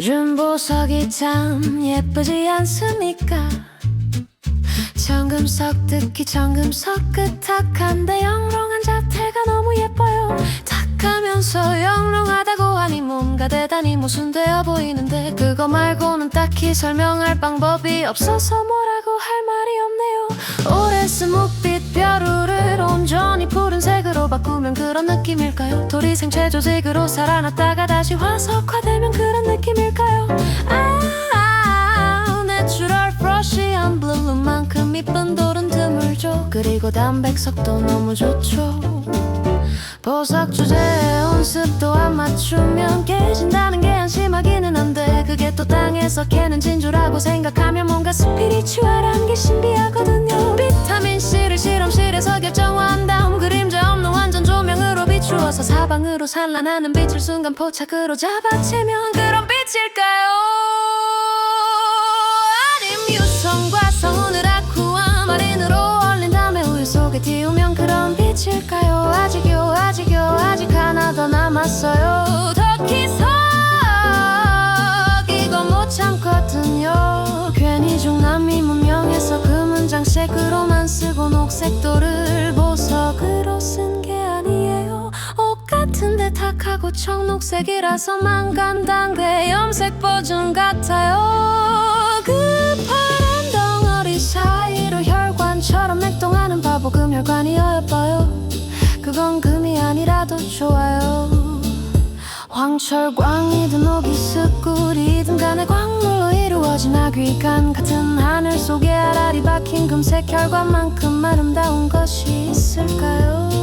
준보석이 참 예쁘지 않습니까? 청금석 특히 청금석 끝탁한데 영롱한 자태가 너무 예뻐요 탁하면서 영롱하다고 하니 뭔가 대단히 모순되어 보이는데 그거 말고는 딱히 설명할 방법이 없어서 뭐 바꾸면 그런 느낌일까요? 도리생 체 조직으로 살아났다가 다시 화석화되면 그런 느낌일까요? 아, 내추럴 프러쉬한 블루만큼 이쁜 돌은 드물죠 그리고 담백석도 너무 좋죠 보석 주제에 온습도 안 맞추면 깨진다는 게 안심하기는 한데 그게 또 땅에서 캐는 진주라고 생각하면 뭔가 스피리추얼한 게 신비하거든요 사방으로 산란하는 빛을 순간 포착으로 잡아채면 그런 빛일까요? 아님 유성과 성운을 아쿠아 마린으로 얼린 다음에 우유 속에 띄우면 그런 빛일까요? 아직요 아직요 아직 하나 더 남았어요. 터키석 이거 못 참거든요. 괜히 중남미 문명에서 그 문장 색으로만 쓰고 녹색도를 보석으로 쓴게 같은데 탁하고 청록색이라서 망간당대 염색 버전 같아요. 그 파란 덩어리 사이로 혈관처럼 맥동하는 바보 금혈관이 어여뻐요. 그건 금이 아니라도 좋아요. 황철광이든 오기스꿀이든 간에 광물로 이루어진 아귀간 같은 하늘 속에 알알이 박힌 금색 혈관만큼 아름다운 것이 있을까요?